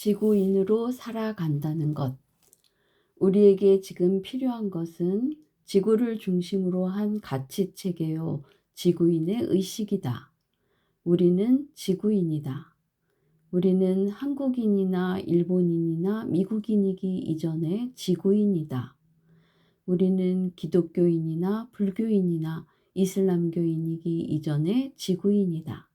지구인으로 살아간다는 것. 우리에게 지금 필요한 것은 지구를 중심으로 한 가치 체계요, 지구인의 의식이다. 우리는 지구인이다. 우리는 한국인이나 일본인이나 미국인이기 이전에 지구인이다. 우리는 기독교인이나 불교인이나 이슬람교인이기 이전에 지구인이다.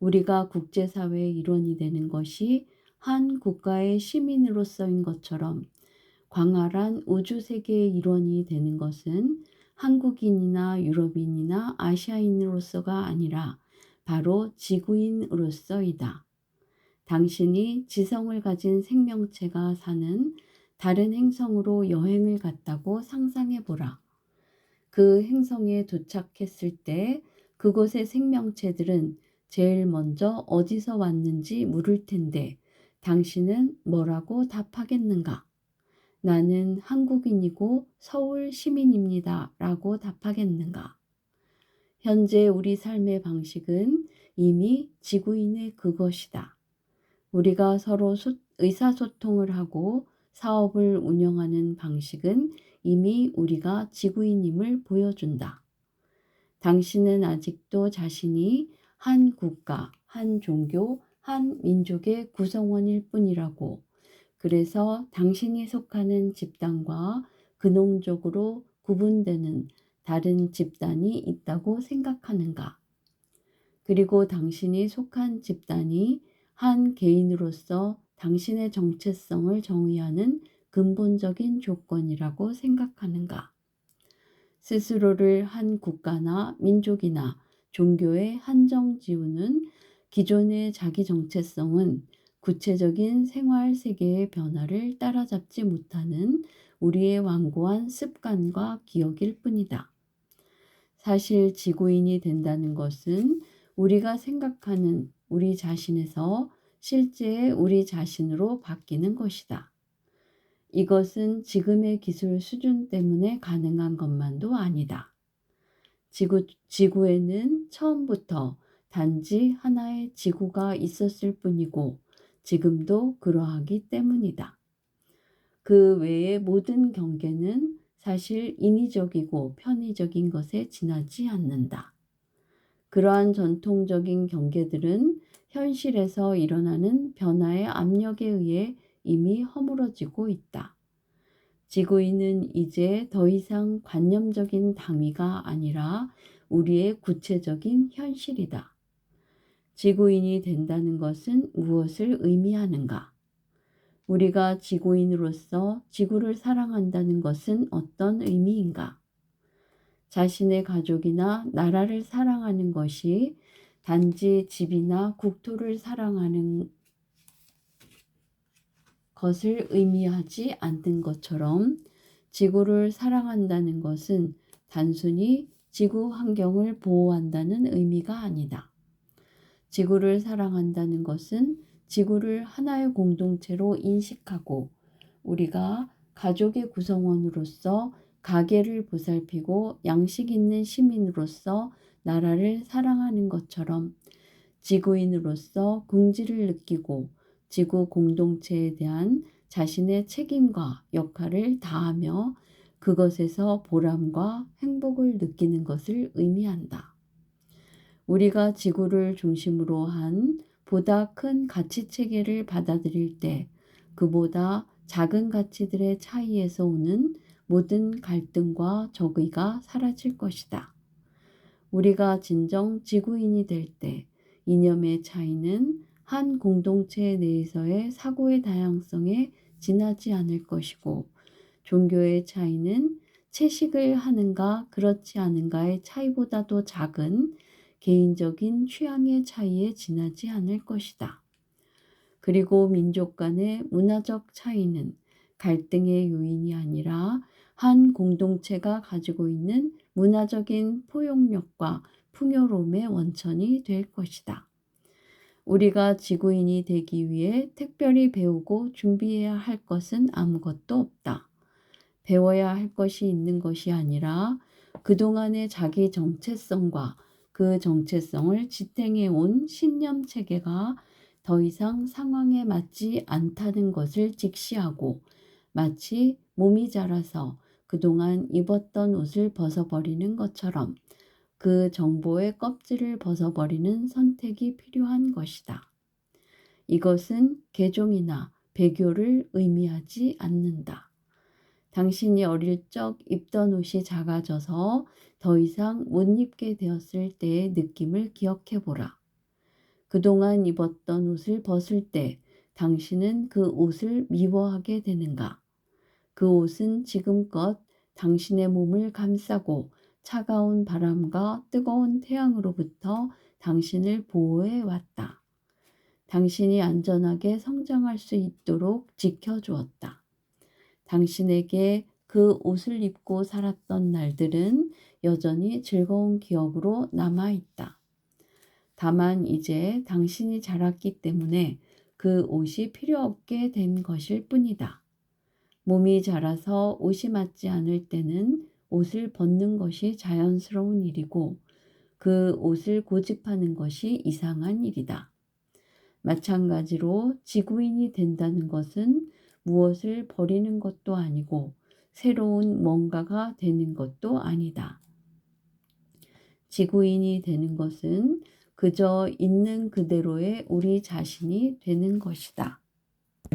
우리가 국제사회의 일원이 되는 것이 한 국가의 시민으로서인 것처럼 광활한 우주 세계의 일원이 되는 것은 한국인이나 유럽인이나 아시아인으로서가 아니라 바로 지구인으로서이다. 당신이 지성을 가진 생명체가 사는 다른 행성으로 여행을 갔다고 상상해 보라. 그 행성에 도착했을 때 그곳의 생명체들은 제일 먼저 어디서 왔는지 물을 텐데 당신은 뭐라고 답하겠는가? 나는 한국인이고 서울 시민입니다. 라고 답하겠는가? 현재 우리 삶의 방식은 이미 지구인의 그것이다. 우리가 서로 소, 의사소통을 하고 사업을 운영하는 방식은 이미 우리가 지구인임을 보여준다. 당신은 아직도 자신이 한 국가, 한 종교, 한 민족의 구성원일 뿐이라고. 그래서 당신이 속하는 집단과 근홍적으로 구분되는 다른 집단이 있다고 생각하는가? 그리고 당신이 속한 집단이 한 개인으로서 당신의 정체성을 정의하는 근본적인 조건이라고 생각하는가? 스스로를 한 국가나 민족이나 종교에 한정 지우는 기존의 자기 정체성은 구체적인 생활 세계의 변화를 따라잡지 못하는 우리의 완고한 습관과 기억일 뿐이다. 사실 지구인이 된다는 것은 우리가 생각하는 우리 자신에서 실제 우리 자신으로 바뀌는 것이다. 이것은 지금의 기술 수준 때문에 가능한 것만도 아니다. 지구, 지구에는 처음부터 단지 하나의 지구가 있었을 뿐이고 지금도 그러하기 때문이다. 그 외의 모든 경계는 사실 인위적이고 편의적인 것에 지나지 않는다. 그러한 전통적인 경계들은 현실에서 일어나는 변화의 압력에 의해 이미 허물어지고 있다. 지구인은 이제 더 이상 관념적인 당위가 아니라 우리의 구체적인 현실이다. 지구인이 된다는 것은 무엇을 의미하는가? 우리가 지구인으로서 지구를 사랑한다는 것은 어떤 의미인가? 자신의 가족이나 나라를 사랑하는 것이 단지 집이나 국토를 사랑하는 것을 의미하지 않는 것처럼 지구를 사랑한다는 것은 단순히 지구 환경을 보호한다는 의미가 아니다. 지구를 사랑한다는 것은 지구를 하나의 공동체로 인식하고 우리가 가족의 구성원으로서 가계를 보살피고 양식 있는 시민으로서 나라를 사랑하는 것처럼 지구인으로서 긍지를 느끼고 지구 공동체에 대한 자신의 책임과 역할을 다하며 그것에서 보람과 행복을 느끼는 것을 의미한다. 우리가 지구를 중심으로 한 보다 큰 가치 체계를 받아들일 때 그보다 작은 가치들의 차이에서 오는 모든 갈등과 적의가 사라질 것이다. 우리가 진정 지구인이 될 때 이념의 차이는 한 공동체 내에서의 사고의 다양성에 지나지 않을 것이고 종교의 차이는 채식을 하는가 그렇지 않은가의 차이보다도 작은 개인적인 취향의 차이에 지나지 않을 것이다. 그리고 민족 간의 문화적 차이는 갈등의 요인이 아니라 한 공동체가 가지고 있는 문화적인 포용력과 풍요로움의 원천이 될 것이다. 우리가 지구인이 되기 위해 특별히 배우고 준비해야 할 것은 아무것도 없다. 배워야 할 것이 있는 것이 아니라 그동안의 자기 정체성과 그 정체성을 지탱해 온 신념 체계가 더 이상 상황에 맞지 않다는 것을 직시하고 마치 몸이 자라서 그동안 입었던 옷을 벗어버리는 것처럼 그 정보의 껍질을 벗어버리는 선택이 필요한 것이다. 이것은 개종이나 배교를 의미하지 않는다. 당신이 어릴 적 입던 옷이 작아져서 더 이상 못 입게 되었을 때의 느낌을 기억해 보라. 그동안 입었던 옷을 벗을 때 당신은 그 옷을 미워하게 되는가? 그 옷은 지금껏 당신의 몸을 감싸고 차가운 바람과 뜨거운 태양으로부터 당신을 보호해 왔다. 당신이 안전하게 성장할 수 있도록 지켜주었다. 당신에게 그 옷을 입고 살았던 날들은 여전히 즐거운 기억으로 남아 있다. 다만 이제 당신이 자랐기 때문에 그 옷이 필요 없게 된 것일 뿐이다. 몸이 자라서 옷이 맞지 않을 때는 옷을 벗는 것이 자연스러운 일이고 그 옷을 고집하는 것이 이상한 일이다. 마찬가지로 지구인이 된다는 것은 무엇을 버리는 것도 아니고 새로운 뭔가가 되는 것도 아니다. 지구인이 되는 것은 그저 있는 그대로의 우리 자신이 되는 것이다.